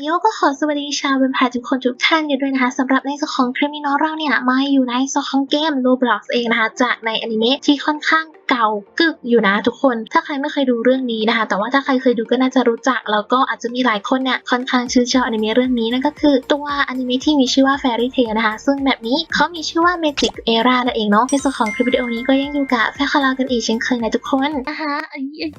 โยก็ขอสวัสดีชาวเป็นพายทุกคนทุกท่านกันด้วยนะคะสำหรับในส่วนของคริมินอลเราเนี่ยมาอยู่ในส่วนของเกม Roblox เองนะคะจากในอนิเมะที่ค่อนข้าง เก่ากึกอยู่นะทุกคน ถ้าใครไม่เคยดูเรื่องนี้นะคะ แต่ว่าถ้าใครเคยดูก็น่าจะรู้จัก แล้วก็อาจจะมีหลายคนเนี่ยค่อนข้างชื่นชอบอนิเมะเรื่องนี้นั่นก็คือตัวอนิเมะที่มีชื่อว่า Fairy Tail นะคะ ซึ่งแบบนี้เขามีชื่อว่า Magic Era นั่นเองเนาะในส่วนของคลิปวิดีโอนี้ก็ยังอยู่กับแฟนคลับกันอีกเช่นเคยนะทุกคนนะคะ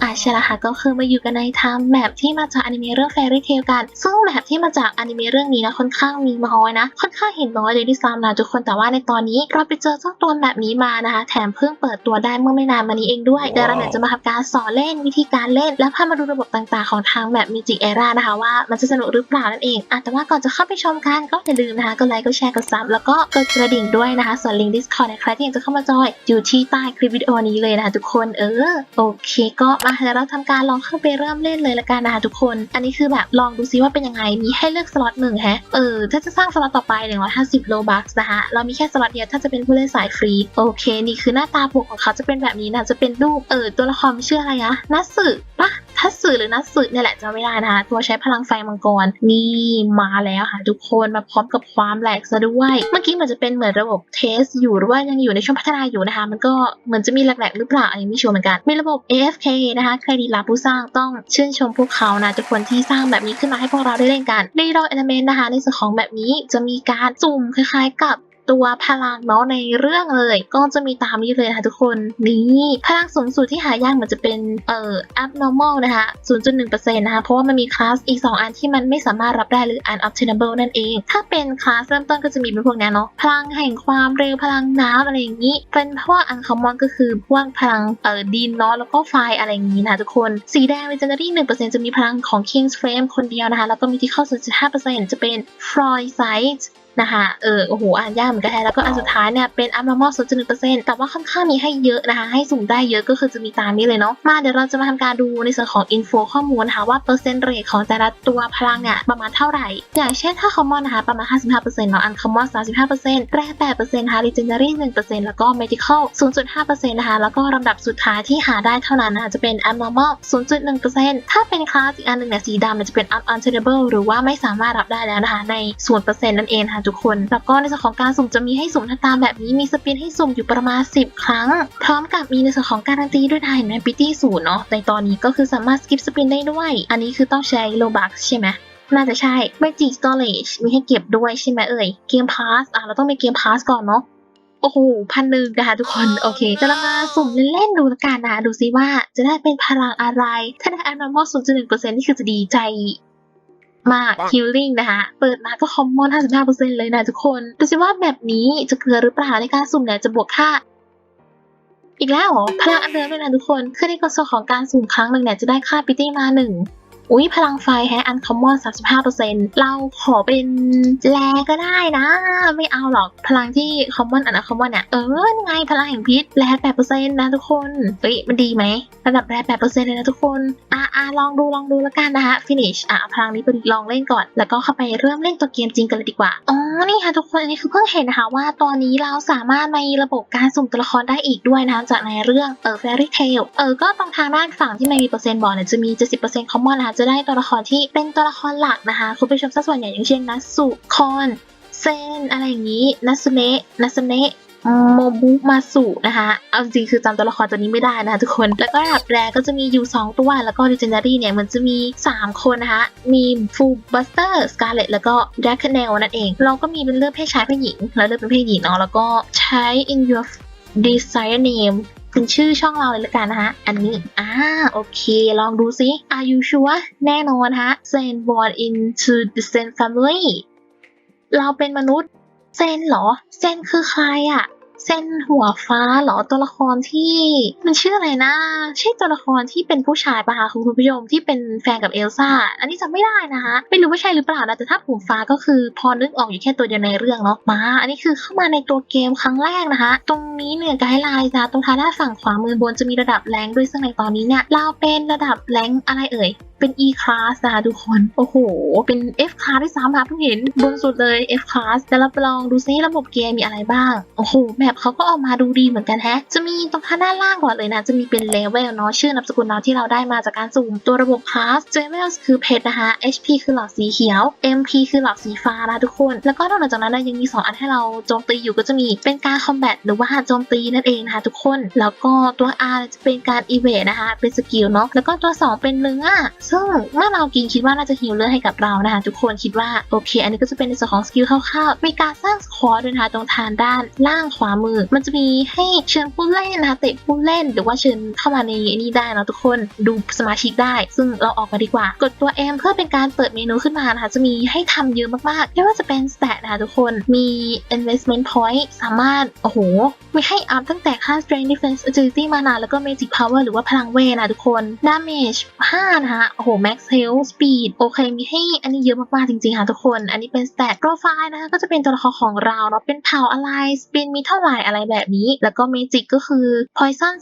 อ่าใช่ละค่ะก็คือมาอยู่กันในไทม์แมปที่มาจากอนิเมะเรื่อง Fairy Tail กัน ซึ่งแมปที่มาจากอนิเมะเรื่องนี้นะค่อนข้างมีน้อยนะ ค่อนข้างเห็นน้อยเลยที่ซ้ำนะทุกคนแต่ว่าในตอนนี้เราไปเจอเจ้าตัวแบบนี้มานะคะ แถมเพิ่งเปิดตัวได้เมื่อไม่นานมานี้เองด้วยเดี๋ยวเราเนี่ยจะมาทำการสอนเล่นวิธีการเล่น และพามาดูระบบต่างๆ ของทางแบบ Magic Era นะคะว่ามันจะสนุกหรือเปล่านั่นเองอะแต่ว่าก่อนจะเข้าไปชมกันก็อย่าลืมนะคะกดไลค์กดแชร์กดซับแล้วก็กดกระดิ่งด้วยนะคะส่วนลิงก์ Discord ในใครที่อยากจะเข้ามาจอยอยู่ที่ใต้คลิปวิดีโอนี้เลยนะคะทุกคนเออโอเค ก็มาเดี๋ยวเราทำการลองเข้าไปเริ่มเล่นเลยละกันนะคะทุกคน อันนี้คือแบบลองดูซิว่าเป็นยังไงมีให้เลือกสล็อตหนึ่งแฮะเออถ้าจะสร้างสล็อตต่อไป 150 โลบัคนะคะเรามีแค่สล็อตเดียวถ้าจะเป็นผู้เล่นสายฟรีโอเค นี่คือหน้าตาปกของเขาจะเป็นแบบนี้นะจะเป็นรูปเออตัวละครชื่ออะไรอะนัตสึปะทัตสึหรือนัตสึเนี่ยแหละจำไม่ได้นะคะตัวใช้พลังไฟมังกรนี่มาแล้วค่ะทุกคนมาพร้อมกับความแหลกซะด้วย เมื่อกี้มันจะเป็นเหมือนระบบเทสอยู่หรือว่ายังอยู่ในช่วงพัฒนาอยู่นะคะ มันก็เหมือนจะมีแหลกๆหรือเปล่าอันนี้ไม่ชัวร์เหมือนกันมีระบบ AFK นะคะเครดิตรับผู้สร้างต้องชื่นชมพวกเขานะทุกคนที่สร้างแบบนี้ขึ้นมาให้พวกเราได้เล่นกันในดอ Element นะคะในส่วนของแบบนี้จะมีการสุ่มคล้ายๆกับ ตัวพลังเนาะในเรื่องเลย ก็จะมีตามนี้เลยนะคะทุกคนนี่พลังสูงสุดที่หายากเหมือนจะเป็นเอ่อ abnormal นะคะ 0.1%นะคะ เพราะว่ามันมีคลาสอีก 2 อันที่มันไม่สามารถรับได้หรือ unobtainable นั่นเอง ถ้าเป็นคลาสเริ่มต้นก็จะมีเป็นพวกนี้เนาะพลังแห่งความเร็วพลังน้ำอะไรอย่างนี้ เป็นพวก uncommon ก็คือพวกพลังเอ่อดินเนาะแล้วก็ไฟอะไรอย่างนี้นะทุกคนสีแดง legendary 1%จะมีพลังของ king's flame คนเดียวนะคะแล้วก็มีที่เข้า0.5%จะเป็น floyd sight นะคะเออโอ้โหอ่านยากเหมือนกันแฮะแล้วก็อันสุดท้ายเนี่ยเป็น abnormal 0.1%แต่ว่าค่อนข้างมีให้เยอะนะคะ ให้สุ่มได้เยอะก็คือจะมีตามนี้เลยเนาะมาเดี๋ยวเราจะมาทำการดูในส่วนของ info ข้อมูลนะคะว่าเปอร์เซ็นต์เรทของแต่ละตัวพลังเนี่ยประมาณเท่าไหร่ อย่างเช่นถ้า common นะคะประมาณ 55%เนาะ uncommon 35%แร่8%นะคะ legendary 1%แล้วก็ medical 0.5%นะคะแล้วก็ลำดับสุดท้ายที่หาได้เท่านั้นนะคะจะเป็น abnormal 0.1%ถ้าเป็นคลาสอีกอันหนึ่งเนี่ยสีดำเนี่ยจะเป็น unobtainable หรือว่าไม่สามารถรับได้แล้วนะคะใน0%นั่นเองนะคะทุกคน แล้วก็ในส่วนของการสุ่มจะมีให้สุ่มตามแบบนี้มีสปินให้สุ่มอยู่ประมาณ 10 ครั้ง พร้อมกับมีในส่วนของการันตีด้วยนะเห็นไหมปิตี้ศูนย์เนาะในตอนนี้ก็คือสามารถสกิปสปินได้ด้วย อันนี้คือต้องใช้โลบักใช่ไหมน่าจะใช่ Magic Storage มีให้เก็บด้วยใช่ไหมเอ่ยเกมพาสอะเราต้องมีเกมพาสก่อนเนาะโอ้โหพันหนึ่งนะคะทุกคนโอเคจะเรามาสุ่มเล่นๆดูละกันนะคะดูซิว่าจะได้เป็นพลังอะไร ถ้าได้ abnormal 0.1%นี่คือจะดีใจ มาก healing นะคะ เปิดมาก็ common 55%เลยนะทุกคน ดูสิว่าแบบนี้จะเกลือหรือเปล่าในการสุ่มเนี่ยจะบวกค่า อีกแล้วเหรอพลังอันเดิมเลยนะทุกคนคือในกฎส่วนของการสุ่มครั้งหนึ่งเนี่ยจะได้ค่าพิตี้มาหนึ่ง อุ้ยพลังไฟแฮะอันคอมมอน35%เราขอเป็นแลก็ได้นะ ไม่เอาหรอกพลังที่คอมมอนอันคอมมอนเนี่ยเออไงพลังแห่งพิษแล8%นะทุกคนเฮ้ยมันดีไหมระดับแล8%เลยนะทุกคน อะอะลองดูลองดูแล้วกันนะคะ finish อะเอาพลังนี้ไปลองเล่นก่อน แล้วก็เข้าไปเริ่มเล่นตัวเกมจริงกันเลยดีกว่า อ๋อ นี่ค่ะทุกคน อันนี้คือเพิ่งเห็นนะคะว่าตอนนี้เราสามารถมีระบบการสุ่มตัวละครได้อีกด้วยนะคะจากในเรื่องเออ fairy tail เออ ก็ตรงทางด้านฝั่งที่มันมีเปอร์เซ็นต์บอกเนี่ยจะมี 70% common นะคะจะได้ตัวละครที่เป็นตัวละครหลักนะคะ คุณผู้ชมสัดส่วนใหญ่อย่างเช่นนัสสุคอนเซนอะไรอย่างนี้นัสเนะนัสเนะโมบุมาสุนะคะ เอาจริงๆคือจำตัวละครตัวนี้ไม่ได้นะคะทุกคน แล้วก็ระดับแรกก็จะมีอยู่2ตัว แล้วก็ Legendary เนี่ยมันจะมี 3 คนนะคะ มี Full Buster Scarlet แล้วก็ d r a c o n e l นั่นเอง เราก็มีเป็นเลือกเพศชายเพศหญิง แล้วเลือกเป็นเพศหญิงเนาะ แล้วก็ใช้ in your desire name เป็นชื่อช่องเราเลยละกันนะคะอันนี้ อ่า โอเค ลองดูซิ Are you sure แน่นอนฮะคะ Zen born into the Zen family เราเป็นมนุษย์ เซนเหรอ เซนคือใครอะ เซนหัวฟ้าเหรอตัวละครที่มันชื่ออะไรนะ ใช่ตัวละครที่เป็นผู้ชายปะคะคุณผู้ชมที่เป็นแฟนกับเอลซ่า อันนี้จำไม่ได้นะคะไม่รู้ว่าใช่หรือเปล่านะแต่ถ้าผมฟ้าก็คือพอนึกออกอยู่แค่ตัวเดียวในเรื่องเนาะมา อันนี้คือเข้ามาในตัวเกมครั้งแรกนะคะ ตรงนี้เนี่ยไกด์ไลน์จ้ะตรงทางด้านฝั่งขวามือบนจะมีระดับแรงด้วยซึ่งในตอนนี้เนี่ยเราเป็นระดับแรงอะไรเอ่ย เป็น E class นะคะทุกคน โอ้โห เป็น F class ด้วยซ้ำค่ะเพิ่งเห็นบนสุดเลย F class แต่ราไปลองดูซิระบบเกมมีอะไรบ้าง โอ้โหแบบเขาก็ออกมาดูดีเหมือนกันแฮะ จะมีตรงข้างด้านล่างก่อนเลยนะ จะมีเป็นเลเวลเนาะชื่อนามสกุลเราที่เราได้มาจากการสุ่มตัวระบบคลาส Level คือเพชรนะคะ HP คือหลอดสีเขียว MP คือหลอดสีฟ้านะทุกคน แล้วก็นอกจากนั้นนะยังมี 2 อันให้เราโจมตีอยู่ก็จะมีเป็นการคอมแบทหรือว่าโจมตีนั่นเองนะคะทุกคน แล้วก็ตัว R จะเป็นการอีเวนะคะ เป็นสกิลเนาะแล้วก็ตัว 2 เป็นเนื้อซึ่งเมื่อเรากินคิดว่าน่าจะฮิลเลอร์ให้กับเรานะคะทุกคนคิดว่าโอเค อันนี้ก็จะเป็นในส่วนของสกิลคร่าวๆมีการสร้างสควอตด้วยนะคะตรงทางด้านล่างขวามือ มันจะมีให้เชิญผู้เล่นนะคะเตะผู้เล่น หรือว่าเชิญเข้ามาในนี่ได้นะทุกคนดูสมาชิกได้ ซึ่งเราออกมาดีกว่ากดตัว M เพื่อเป็นการเปิดเมนูขึ้นมานะคะจะมีให้ทำเยอะมากๆไม่ว่าจะเป็น stat นะคะทุกคนมี investment point สามารถโอ้โหมีให้อัพตั้งแต่ค่า strength defense agility มานาแล้วก็ magic power หรือว่าพลังเวนะทุกคน damage 5นะคะโอ้โห max health speed โอเคมีให้อันนี้เยอะมากๆจริงๆค่ะทุกคน อันนี้เป็น stat profile นะคะก็จะเป็นตัวละครของเราเนาะเป็นเผ่าอะไร spin มีเท่าไหร่อะไรแบบนี้ แล้วก็ magic ก็คือ poison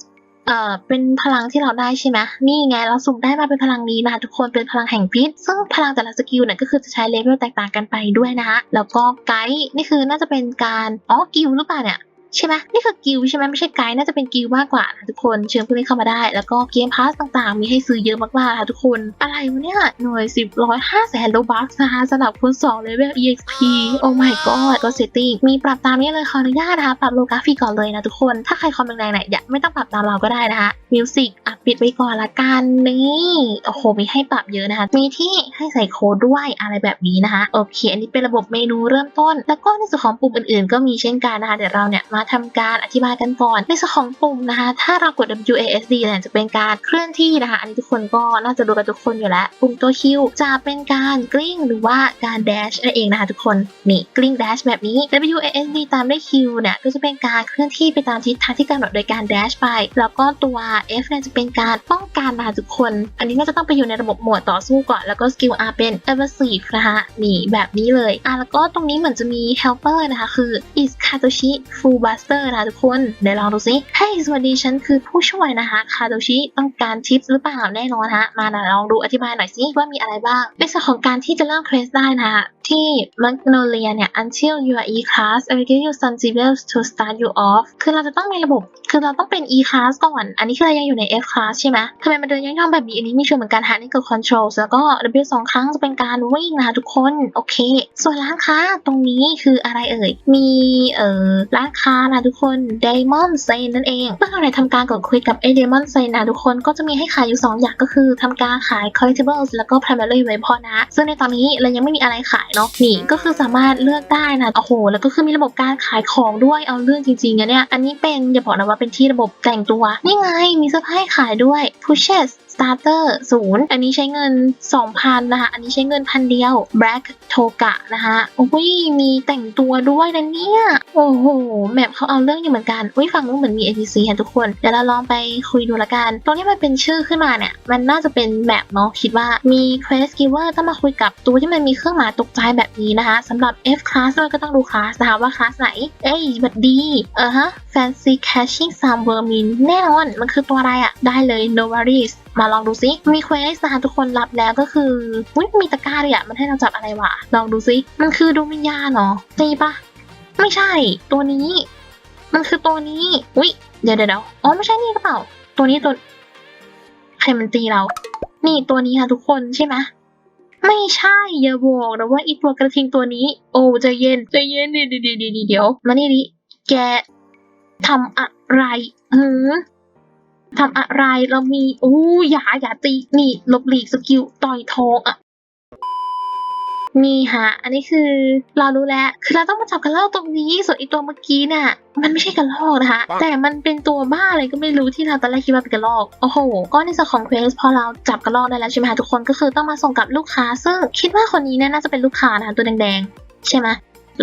เอ่อเป็นพลังที่เราได้ใช่ไหมนี่ไงเราสุ่มได้มาเป็นพลังนี้นะคะทุกคนเป็นพลังแห่งพิษ ซึ่งพลังแต่ละสกิลเนี่ยก็คือจะใช้เลเวลแตกต่างกันไปด้วยนะคะแล้วก็ไกด์นี่คือน่าจะเป็นการอ๋อกิลหรือเปล่าเนี่ย ใช่ไหมนี่คือกิลใช่ไหมไม่ใช่ไกด์น่าจะเป็นกิลมากกว่านะทุกคนเชิญผู้เล่นเข้ามาได้ แล้วก็เกมพาสต่างๆ มีให้ซื้อเยอะมากๆค่ะทุกคนอะไรวะเนี่ยหน่วยสิบร้อยห้าแสนโลบัคนะคะสำหรับคน2 level exp oh my god ก็ setting มีปรับตามนี้เลยขออนุญาตนะคะปรับโลกราฟิกก่อนเลยนะทุกคนถ้าใครคอมแรงๆเนี่ยอย่าไม่ต้องปรับตามเราก็ได้นะคะมิวสิกอะปิดไว้ก่อนละกันนี่โอ้โหมีให้ปรับเยอะนะคะ มีที่ให้ใส่โค้ดด้วยอะไรแบบนี้นะคะโอเค อันนี้เป็นระบบเมนูเริ่มต้น แล้วก็ในส่วนของปุ่มอื่นๆ ก็มีเช่นกันนะคะเดี๋ยวเราเนี่ยมาทำการอธิบายกันก่อน ในส่วนของปุ่มนะคะ ถ้าเรากด WASD เนี่ยจะเป็นการเคลื่อนที่นะคะ อันนี้ทุกคนก็น่าจะรู้กันทุกคนอยู่แล้ว ปุ่มตัว Q จะเป็นการกลิ้งหรือว่าการ dash นั่นเองนะคะทุกคน นี่กลิ้ง dash แบบนี้ WASD ตามด้วย Q เนี่ยก็จะเป็นการเคลื่อนที่ไปตามทิศทางที่กำหนดโดยการ dash ไป แล้วก็ตัว F เนี่ยจะเป็นการป้องกันนะคะทุกคน อันนี้น่าจะต้องไปอยู่ในระบบหมวดต่อสู้ก่อน แล้วก็สกิล R เป็น evasive นะคะนี่แบบนี้เลยอะแล้วก็ตรงนี้เหมือนจะมี helper นะคะคือ is Katoshi าสเตอร์นะคะทุกคนเดี๋ยวลองดูซิให้สวัสดีฉันคือผู้ช่วยนะคะคาโดชิต้องการทิปหรือเปล่าแน่นอนฮะมาลองดูอธิบายหน่อยสิว่ามีอะไรบ้างในส่วนของการที่จะเริ่มเควสได้นะคะที่ Magnolia เนี่ย until you are E class I will give you some levels to start you off คือเราจะต้องมีระบบ คือเราต้องเป็น E class ก่อน อันนี้คือเรายังอยู่ใน F class ใช่ไหมทำไมมันเดินย่องๆแบบนี้ อันนี้มีช่วยเหมือนกันฮะนี่คือ control แล้วก็ W สองครั้งจะเป็นการวิ่งนะคะทุกคน โอเค ส่วนร้านค้าตรงนี้คืออะไรเอ่ย มีเอ่อร้านค้านะทุกคน Diamond s a n นั่นเองเมื่อเราได้ทำการกดคุยกับไอ้ Diamond s a n นะทุกคนก็จะมีให้ขายอยู่ 2 อย่างก็คือทำการขาย collectibles แล้วก็ primary weapon นะ ซึ่งในตอนนี้เรายังไม่มีอะไรขายเนาะนี่ก็คือสามารถเลือกได้นะโอ้โห แล้วก็คือมีระบบการขายของด้วยเอาเรื่องจริงๆนะเนี่ยอันนี้เป็นอย่าบอกนะว่าเป็นที่ระบบแต่งตัว นี่ไงมีเสื้อผ้าให้ขายด้วย pushes starter ศูนย์อันนี้ใช้เงิน 2,000 นะคะ อันนี้ใช้เงินพันเดียว black toga นะคะโอ้ยมีแต่งตัวด้วยนะเนี่ย โอ้โห แมปเขาเอาเรื่องอยู่เหมือนกันอุ้ยฝั่งนู้นเหมือนมี NPC ค่ะทุกคน เดี๋ยวเราลองไปคุยดูละกัน ตรงที่มันเป็นชื่อขึ้นมาเนี่ย มันน่าจะเป็นแมปเนาะคิดว่ามี quest giver ต้องมาคุยกับตัวที่มันมีเครื่องหมายตกใจแบบนี้นะคะสำหรับ F class ก็ต้องดูคลาสนะคะว่าคลาสไหน เอ้ยบัดดี เออฮะ fancy catching some vermin แน่นอน มันคือตัวอะไรอะได้เลย no worries มาลองดูซิ มีเควสนะคะทุกคนรับแล้วก็คืออุ้ยมีตะกร้าเลยอะมันให้เราจับอะไรวะ ลองดูซิ มันคือดวงวิญญาณเหรอตีปะไม่ใช่ ตัวนี้ มันคือตัวนี้ อุ้ยเดี๋ยวเดี๋ยวเอ๋อไม่ใช่นี่กระเป๋า ตัวนี้ตัวใครมันตีเรา นี่ตัวนี้ค่ะทุกคนใช่ไหมไม่ใช่อย่าบอกนะว่าอีตัวกระทิงตัวนี้ โอ้ใจเย็นใจเย็นเดี๋ยวเดี๋ยวเดี๋ยวเดี๋ยวมานี่ดิแกทำอะไรหือ ทำอะไรเรามีอู้อย่าอย่าตีนี่ลบหลีกสกิลต่อยท้องอะนี่ฮะ อันนี้คือเรารู้แล้ว คือเราต้องมาจับกันเล่าตรงนี้ ส่วนอีตัวเมื่อกี้น่ะมันไม่ใช่กระรอกนะคะ แต่มันเป็นตัวบ้าอะไรก็ไม่รู้ที่เราตอนแรกคิดว่าเป็นกระรอก โอ้โห ก็ในส่วนของเควสพอเราจับกระรอกได้แล้วใช่ไหมคะทุกคนก็คือต้องมาส่งกับลูกค้า ซึ่งคิดว่าคนนี้เนี่ยน่าจะเป็นลูกค้านะคะตัวแดงๆ ใช่ไหม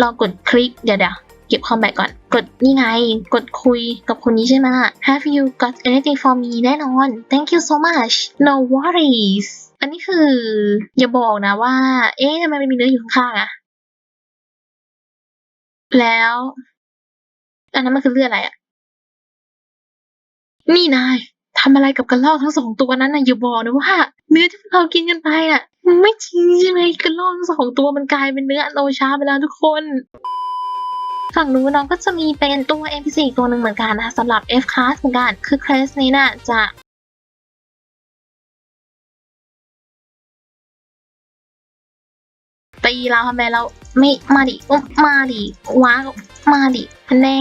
ลองกดคลิกเดี๋ยวเดี๋ยว เก็บคอมแบทก่อน กดนี่ไง กดคุยกับคนนี้ใช่ไหม Have you got anything for me แน่นอน Thank you so much No worries อันนี้คือ อย่าบอกนะว่า เอ๊ะทำไมมันมีเนื้ออยู่ข้างๆอะแล้ว อันนั้นมันคือเลือดอะไรอะนี่นายทำอะไรกับกระรอกทั้งสองตัวนั้นนะอย่าบอกนะว่าเนื้อที่พวกเรากินกันไปอะไม่จริงใช่ไหมกระรอกทั้งสองตัวมันกลายเป็นเนื้อโลชาไปแล้วทุกคน ฝั่งนู้นน้องก็จะมีเป็นตัว NPC อีกตัวหนึ่งเหมือนกันนะคะสำหรับ F class เหมือนกัน คือเคสนี้น่ะจะตีเราทำไมเราไม่มาดิมาดิว้ามาดิแน่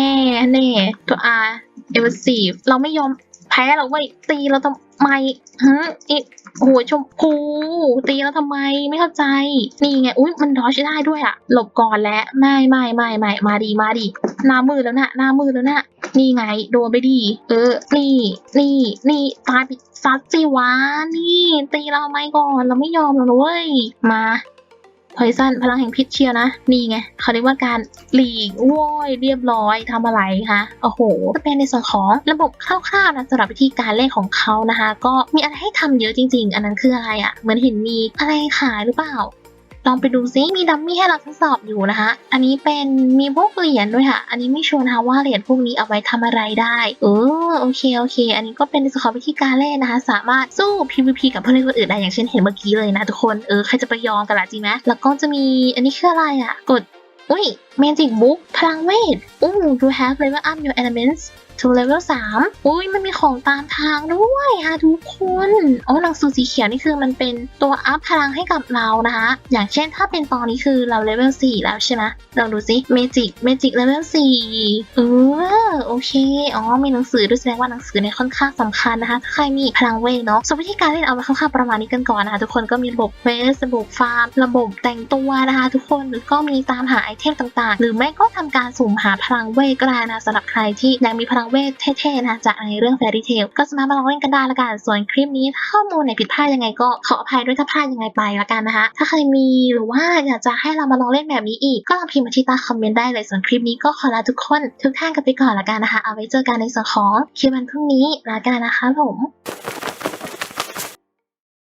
แน่ตัว R e v a s i v e เราไม่ยอมแพ้เราเว้ยตีเราทำ ไม่ฮึอีโหัวชมพู ตีแล้วทำไมไม่เข้าใจ นี่ไง อุ้ยมันดอชได้ด้วยอะหลบก่อนแล้วไม่ไม่ไม่ไม่มาดีมาดีหน้ามือแล้วนะหน้ามือแล้วนะนี่ไง โดนไปดี เออ นี่ นี่ นี่ตายไปซัดสิวะ นี่ ตีเราไม่ก่อน เราไม่ยอมหรอกเว้ยมา พอยซันพลังแห่งพิษเชียวนะ นี่ไงเขาเรียกว่าการหลีกโว้ยเรียบร้อยทำอะไรคะโอ้โหจะเป็นในส่วนของระบบคร่าวๆนะสำหรับวิธีการเล่นของเขานะคะ ก็มีอะไรให้ทำเยอะจริง ๆ อันนั้นคืออะไรอะ่ะเหมือนเห็นมีอะไรขายหรือเปล่า ลองไปดูซิมีดัมมี่ให้เราทดสอบอยู่นะคะ อันนี้เป็นมีพวกเหรียญด้วยค่ะ อันนี้ไม่ชัวร์นะคะว่าเหรียญพวกนี้เอาไว้ทำอะไรได้เออโอเคโอเค อันนี้ก็เป็นในส่วนของวิธีการเล่นนะคะ สามารถสู้ PVP กับผู้เล่นคนอื่นได้อย่างเช่นเห็นเมื่อกี้เลยนะทุกคนเออใครจะไปยอมกันล่ะจริงไหมแล้วก็จะมีอันนี้คืออะไรอะ กดอุ้ย Magic Book พลังเวทอู้ you have level up your elements to level 3อุ้ยมันมีของตามทางด้วยค่ะทุกคนอ๋อหนังสือสีเขียวนี่คือมันเป็นตัวอัพพลังให้กับเรานะคะ อย่างเช่นถ้าเป็นตอนนี้คือเราเลเวล4แล้วใช่ไหมลองดูซิ Magic Magic level 4เออโอเคอ๋อมีหนังสือด้วยแสดงว่าหนังสือเนี่ยค่อนข้างสำคัญนะคะถ้าใครมีพลังเวทเนาะส่วนวิธีการเล่นเอาไว้คร่าวๆประมาณนี้กันก่อนนะคะทุกคนก็มีระบบเควสระบบฟาร์มระบบแต่งตัวนะคะ ทุกคนหรือก็มีตามหาไอเทมต่างๆ หรือไม่ก็ทำการสุ่มหาพลังเวทก็ได้นะสำหรับใครที่อยากมีพลังเวทเท่ๆนะจากในเรื่องแฟรี่เทลก็สามารถมาลองเล่นกันได้ละกันส่วนคลิปนี้ถ้าข้อมูลไหนผิดพลาดยังไงก็ขออภัยด้วยถ้าพลาดยังไงไปละกันนะคะ ถ้าใครมีหรือว่าอยากจะให้เรามาลองเล่นแบบนี้อีก ก็ลองพิมพ์มาที่ใต้คอมเมนต์ได้เลยส่วนคลิปนี้ก็ขอลาทุกคนทุกท่านกันไปก่อนละกันนะคะ เอาไว้เจอกันในส่วนของคลิปวันพรุ่งนี้ละกันนะคะผม